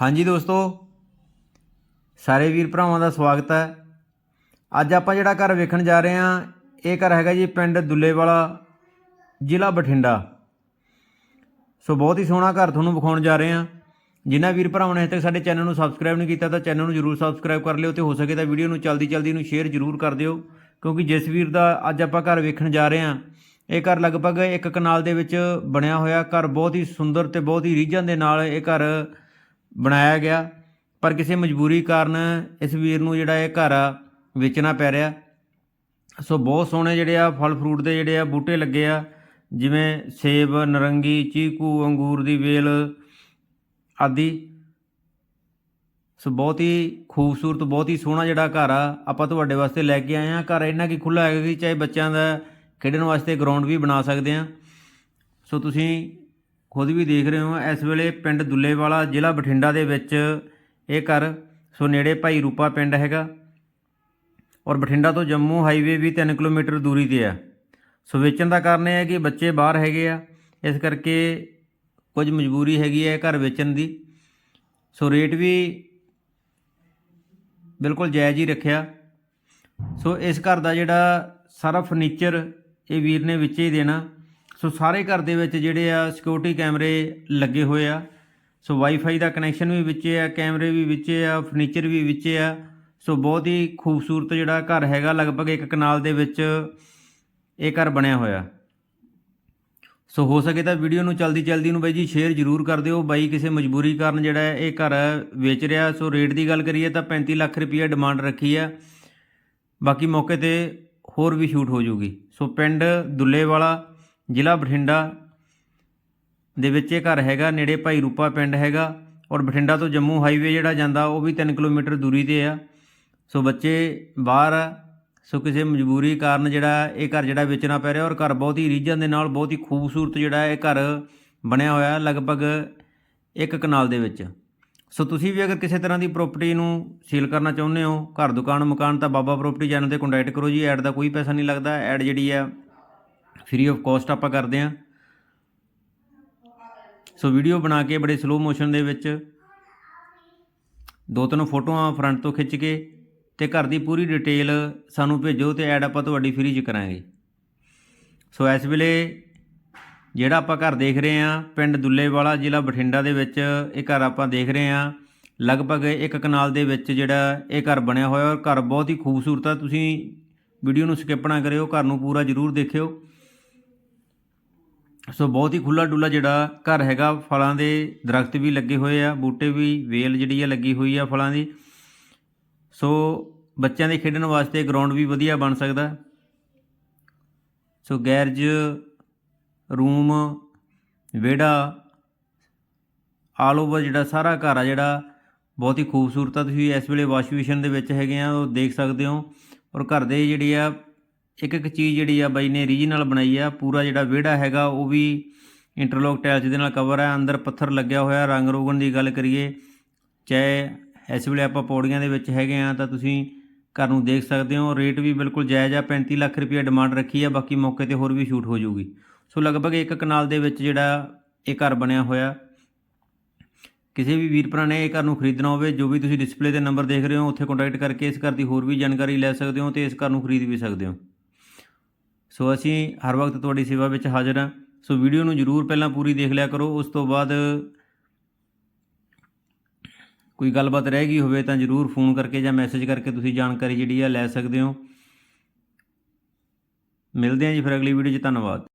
ਹਾਂਜੀ ਦੋਸਤੋ, ਸਾਰੇ ਵੀਰ ਭਰਾਵਾਂ ਦਾ ਸਵਾਗਤ ਹੈ। ਅੱਜ ਆਪਾਂ ਜਿਹੜਾ ਘਰ ਵੇਖਣ ਜਾ ਰਹੇ ਹਾਂ, ਇਹ ਘਰ ਹੈਗਾ ਜੀ ਪਿੰਡ ਦੁੱਲੇਵਾਲਾ, ਜ਼ਿਲ੍ਹਾ ਬਠਿੰਡਾ। ਸੋ ਬਹੁਤ ਹੀ ਸੋਹਣਾ ਘਰ ਤੁਹਾਨੂੰ ਵਿਖਾਉਣ ਜਾ ਰਹੇ ਹਾਂ। ਜਿਨ੍ਹਾਂ ਵੀਰ ਭਰਾਵਾਂ ਨੇ ਹਜੇ ਤੱਕ ਸਾਡੇ ਚੈਨਲ ਨੂੰ ਸਬਸਕ੍ਰਾਈਬ ਨਹੀਂ ਕੀਤਾ, ਤਾਂ ਚੈਨਲ ਨੂੰ ਜਰੂਰ ਸਬਸਕ੍ਰਾਈਬ ਕਰ ਲਿਓ ਤੇ ਹੋ ਸਕੇ ਤਾਂ ਵੀਡੀਓ ਨੂੰ ਜਲਦੀ ਜਲਦੀ ਨੂੰ ਸ਼ੇਅਰ ਜਰੂਰ ਕਰ ਦਿਓ। ਕਿਉਂਕਿ ਜਿਸ ਵੀਰ ਦਾ ਅੱਜ ਆਪਾਂ ਘਰ ਵੇਖਣ ਜਾ ਰਹੇ ਹਾਂ, ਇਹ ਘਰ ਲਗਭਗ ਇੱਕ ਕਨਾਲ ਦੇ ਵਿੱਚ ਬਣਿਆ ਹੋਇਆ ਘਰ, ਬਹੁਤ ਹੀ ਸੁੰਦਰ ਤੇ ਬਹੁਤ ਹੀ ਰੀਝਾਂ ਦੇ ਨਾਲ ਇਹ ਘਰ ਬਣਾਇਆ ਗਿਆ, ਪਰ ਕਿਸੇ ਮਜਬੂਰੀ ਕਾਰਨ ਇਸ ਵੀਰ ਨੂੰ ਜਿਹੜਾ ਇਹ ਘਰ ਆ ਵੇਚਣਾ ਪੈ ਰਿਹਾ। ਸੋ ਬਹੁਤ ਸੋਹਣੇ ਜਿਹੜੇ ਆ ਫਲ ਫਰੂਟ ਦੇ ਜਿਹੜੇ ਆ ਬੂਟੇ ਲੱਗੇ ਆ, ਜਿਵੇਂ ਸੇਬ, ਨਰੰਗੀ, ਚੀਕੂ, ਅੰਗੂਰ ਦੀ ਵੇਲ ਆਦਿ। ਸੋ ਬਹੁਤ ਹੀ ਖੂਬਸੂਰਤ, ਬਹੁਤ ਹੀ ਸੋਹਣਾ ਜਿਹੜਾ ਘਰ ਆ, ਆਪਾਂ ਤੁਹਾਡੇ ਵਾਸਤੇ ਲੈ ਕੇ ਆਏ ਆ। ਘਰ ਇੰਨਾ ਕੀ ਖੁੱਲਾ ਹੈਗਾ ਕਿ ਚਾਹੇ ਬੱਚਿਆਂ ਦਾ ਖੇਡਣ ਵਾਸਤੇ ਗਰਾਊਂਡ ਵੀ ਬਣਾ ਸਕਦੇ ਆ। ਸੋ ਤੁਸੀਂ ਖੁਦ ਵੀ ਦੇਖ ਰਹੇ ਹੋ, ਇਸ ਵੇਲੇ ਪਿੰਡ ਦੁੱਲੇਵਾਲਾ ਜ਼ਿਲ੍ਹਾ ਬਠਿੰਡਾ ਦੇ ਵਿੱਚ ਇਹ ਘਰ ਸੋ ਨੇੜੇ ਭਾਈ ਰੂਪਾ ਪਿੰਡ ਹੈਗਾ ਔਰ ਬਠਿੰਡਾ ਤੋਂ ਜੰਮੂ ਹਾਈਵੇ ਵੀ 3 ਕਿਲੋਮੀਟਰ ਦੂਰੀ ਤੇ ਆ। ਸੋ ਵੇਚਣ ਦਾ ਕਾਰਨ ਇਹ ਹੈ ਕਿ ਬੱਚੇ ਬਾਹਰ ਹੈਗੇ ਆ, ਇਸ ਕਰਕੇ ਕੁਝ ਮਜਬੂਰੀ ਹੈਗੀ ਹੈ ਘਰ ਵੇਚਣ ਦੀ। ਸੋ ਰੇਟ ਵੀ ਬਿਲਕੁਲ ਜਾਇਜ਼ ਹੀ ਰੱਖਿਆ। ਸੋ ਇਸ ਘਰ ਦਾ ਜਿਹੜਾ ਸਾਰਾ ਫਰਨੀਚਰ ਇਹ ਵੀਰ ਨੇ ਵਿੱਚ ਹੀ ਦੇਣਾ। ਸੋ ਸਾਰੇ ਘਰ ਦੇ ਵਿੱਚ ਜਿਹੜੇ ਆ ਸਿਕਿਉਰਿਟੀ ਕੈਮਰੇ ਲੱਗੇ ਹੋਏ ਆ। ਸੋ ਵਾਈਫਾਈ ਦਾ ਕਨੈਕਸ਼ਨ ਵੀ ਵਿੱਚ ਆ, ਕੈਮਰੇ ਵੀ ਵਿੱਚੇ ਆ ਫਰਨੀਚਰ ਵੀ ਵਿੱਚੇ ਆ। ਸੋ ਬਹੁਤ ਹੀ ਖੂਬਸੂਰਤ ਜਿਹੜਾ ਘਰ ਹੈਗਾ, ਲਗਭਗ ਇੱਕ ਕਨਾਲ ਦੇ ਵਿੱਚ ਇਹ ਘਰ ਬਣਿਆ ਹੋਇਆ। ਸੋ ਹੋ ਸਕੇ ਤਾਂ ਵੀਡੀਓ ਨੂੰ ਜਲਦੀ ਜਲਦੀ ਨੂੰ ਬਾਈ ਜੀ ਸ਼ੇਅਰ ਜ਼ਰੂਰ ਕਰ ਦਿਓ। ਬਾਈ ਕਿਸੇ ਮਜਬੂਰੀ ਕਾਰਨ ਜਿਹੜਾ ਹੈ, ਇਹ ਘਰ ਵੇਚ ਰਿਹਾ। ਸੋ ਰੇਟ ਦੀ ਗੱਲ ਕਰੀਏ ਤਾਂ 35 ਲੱਖ ਰੁਪਈਆ ਡਿਮਾਂਡ ਰੱਖੀ ਆ। ਬਾਕੀ ਮੌਕੇ ਤੇ ਹੋਰ ਵੀ ਸ਼ੂਟ ਹੋ ਜੂਗੀ। ਸੋ ਪਿੰਡ ਦੁੱਲੇ ਵਾਲਾ ਜ਼ਿਲ੍ਹਾ ਬਠਿੰਡਾ ਦੇ ਵਿੱਚ ਇਹ ਘਰ ਹੈਗਾ, ਨੇੜੇ ਭਾਈ ਰੂਪਾ ਪਿੰਡ ਹੈਗਾ ਔਰ ਬਠਿੰਡਾ ਤੋਂ ਜੰਮੂ ਹਾਈਵੇ ਜਿਹੜਾ ਜਾਂਦਾ, ਉਹ ਵੀ 3 ਕਿਲੋਮੀਟਰ ਦੂਰੀ ਤੇ ਆ। ਸੋ ਬੱਚੇ ਬਾਹਰ ਆ, ਸੋ ਕਿਸੇ ਮਜਬੂਰੀ ਕਾਰਨ ਜਿਹੜਾ ਇਹ ਘਰ ਜਿਹੜਾ ਵੇਚਣਾ ਪੈ ਰਿਹਾ ਔਰ ਘਰ ਬਹੁਤ ਹੀ ਰੀਝਾਂ ਦੇ ਨਾਲ ਬਹੁਤ ਹੀ ਖੂਬਸੂਰਤ ਜਿਹੜਾ ਇਹ ਘਰ ਬਣਿਆ ਹੋਇਆ ਲਗਭਗ ਇੱਕ ਕਨਾਲ ਦੇ ਵਿੱਚ। ਸੋ ਤੁਸੀਂ ਵੀ ਅਗਰ ਕਿਸੇ ਤਰ੍ਹਾਂ ਦੀ ਪ੍ਰਾਪਰਟੀ ਨੂੰ ਸੇਲ ਕਰਨਾ ਚਾਹੁੰਦੇ ਹੋ, ਘਰ, ਦੁਕਾਨ, ਮਕਾਨ, ਤਾਂ ਬਾਬਾ ਪ੍ਰਾਪਰਟੀ ਚੈਨਲ ਤੇ ਕੰਟੈਕਟ ਕਰੋ ਜੀ, ਐਡ ਦਾ ਕੋਈ ਪੈਸਾ ਨਹੀਂ ਲੱਗਦਾ, ਐਡ ਜਿਹੜੀ ਆ ਫ੍ਰੀ ਆਫ ਕਾਸਟ ਆਪਾਂ ਕਰਦੇ ਹਾਂ ਸੋ ਵੀਡੀਓ ਬਣਾ ਕੇ ਬੜੇ ਸਲੋ ਮੋਸ਼ਨ ਦੇ ਵਿੱਚ ਦੋ ਤਿੰਨ ਫੋਟੋਆਂ ਫਰੰਟ ਤੋਂ ਖਿੱਚ ਕੇ ਤੇ ਘਰ ਦੀ ਪੂਰੀ ਡਿਟੇਲ ਸਾਨੂੰ ਭੇਜੋ ਤੇ ਐਡ ਆਪਾਂ ਤੁਹਾਡੀ ਫ੍ਰੀ ਚ ਕਰਾਂਗੇ। ਸੋ ਇਸ ਵੇਲੇ ਜਿਹੜਾ ਆਪਾਂ ਘਰ ਦੇਖ ਰਹੇ ਹਾਂ ਪਿੰਡ ਦੁੱਲੇਵਾਲਾ ਜ਼ਿਲ੍ਹਾ ਬਠਿੰਡਾ ਦੇ ਵਿੱਚ ਇਹ ਘਰ ਆਪਾਂ ਦੇਖ ਰਹੇ ਹਾਂ ਲਗਭਗ ਇੱਕ ਕਨਾਲ ਦੇ ਵਿੱਚ ਜਿਹੜਾ ਇਹ ਘਰ ਬਣਿਆ ਹੋਇਆ ਔਰ ਘਰ ਬਹੁਤ ਹੀ ਖੂਬਸੂਰਤ ਆ। ਤੁਸੀਂ ਵੀਡੀਓ ਨੂੰ ਸਕਿਪ ਨਾ ਕਰਿਓ, ਘਰ ਨੂੰ ਪੂਰਾ ਜ਼ਰੂਰ ਦੇਖਿਓ। ਸੋ ਬਹੁਤ ਹੀ ਖੁੱਲਾ ਡੁੱਲਾ ਜਿਹੜਾ ਘਰ ਹੈਗਾ, ਫਲਾਂ ਦੇ ਦਰਖਤ ਵੀ ਲੱਗੇ ਹੋਏ ਆ, ਬੂਟੇ ਵੀ, ਵੇਲ ਜਿਹੜੀ ਆ ਲੱਗੀ ਹੋਈ ਆ ਫਲਾਂ ਦੀ। ਸੋ ਬੱਚਿਆਂ ਦੇ ਖੇਡਣ ਵਾਸਤੇ ਗਰਾਊਂਡ ਵੀ ਵਧੀਆ ਬਣ ਸਕਦਾ। ਸੋ ਗੈਰਜ, ਰੂਮ, ਵਿਹੜਾ ਆਲ ਓਵਰ ਜਿਹੜਾ ਸਾਰਾ ਘਰ ਆ ਜਿਹੜਾ, ਬਹੁਤ ਹੀ ਖੂਬਸੂਰਤ ਆ। ਤੁਸੀਂ ਇਸ ਵੇਲੇ ਵਾਸ਼ ਬੇਸਿਨ ਦੇ ਵਿੱਚ ਹੈਗੇ ਆ, ਉਹ ਦੇਖ ਸਕਦੇ ਹੋ। ਔਰ ਘਰ ਦੇ ਜਿਹੜੇ ਆ ਇੱਕ ਇੱਕ ਚੀਜ਼ ਜਿਹੜੀ ਆ ਬਾਈ ਨੇ ਰੀਜਨਲ ਬਣਾਈ ਆ, ਪੂਰਾ ਜਿਹੜਾ ਵਿਹੜਾ ਹੈਗਾ ਉਹ ਵੀ ਇੰਟਰਲੋਕ ਟਾਇਲਸ ਦੇ ਨਾਲ ਕਵਰ ਹੈ ਅੰਦਰ ਪੱਥਰ ਲੱਗਿਆ ਹੋਇਆ, ਰੰਗ ਰੋਗਣ ਦੀ ਗੱਲ ਕਰੀਏ, ਚਾਹੇ ਇਸ ਵੇਲੇ ਆਪਾਂ ਪੌੜੀਆਂ ਦੇ ਵਿੱਚ ਹੈਗੇ ਆ ਤਾਂ ਤੁਸੀਂ ਘਰ ਨੂੰ ਦੇਖ ਸਕਦੇ ਹੋ ਰੇਟ ਵੀ ਬਿਲਕੁਲ ਜਾਇਜ਼ ਆ 35 ਲੱਖ ਰੁਪਏ ਡਿਮਾਂਡ ਰੱਖੀ ਆ, ਬਾਕੀ ਮੌਕੇ ਤੇ ਹੋਰ ਵੀ ਸ਼ੂਟ ਹੋ ਜਾਊਗੀ। ਸੋ ਲਗਭਗ ਇੱਕ ਕਨਾਲ ਦੇ ਵਿੱਚ ਜਿਹੜਾ ਇਹ ਘਰ ਬਣਿਆ ਹੋਇਆ, ਕਿਸੇ ਵੀ ਵੀਰ ਭਰਾ ਨੇ ਇਹ ਘਰ ਨੂੰ ਖਰੀਦਣਾ ਹੋਵੇ, ਜੋ ਵੀ ਤੁਸੀਂ ਡਿਸਪਲੇ ਤੇ ਨੰਬਰ ਦੇਖ ਰਹੇ ਹੋ, ਉੱਥੇ ਕੰਟੈਕਟ ਕਰਕੇ ਇਸ ਘਰ ਦੀ ਹੋਰ ਵੀ ਜਾਣਕਾਰੀ ਲੈ ਸਕਦੇ ਹੋ ਤੇ ਇਸ ਘਰ ਨੂੰ ਖਰੀਦ ਵੀ ਸਕਦੇ ਹੋ। ਸੋ ਅਸੀਂ ਹਰ ਵਕਤ ਤੁਹਾਡੀ ਸੇਵਾ ਵਿੱਚ ਹਾਜ਼ਰ ਹਾਂ। ਸੋ ਵੀਡੀਓ ਨੂੰ ਜਰੂਰ ਪਹਿਲਾਂ ਪੂਰੀ ਦੇਖ ਲਿਆ ਕਰੋ, ਉਸ ਤੋਂ ਬਾਅਦ ਕੋਈ ਗੱਲਬਾਤ ਰਹਿ ਗਈ ਹੋਵੇ ਤਾਂ ਜਰੂਰ ਫੋਨ ਕਰਕੇ ਜਾਂ ਮੈਸੇਜ ਕਰਕੇ ਤੁਸੀਂ ਜਾਣਕਾਰੀ ਜਿਹੜੀ ਆ ਲੈ ਸਕਦੇ ਹੋ। ਮਿਲਦੇ ਹਾਂ ਜੀ ਫਿਰ ਅਗਲੀ ਵੀਡੀਓ 'ਚ, ਧੰਨਵਾਦ।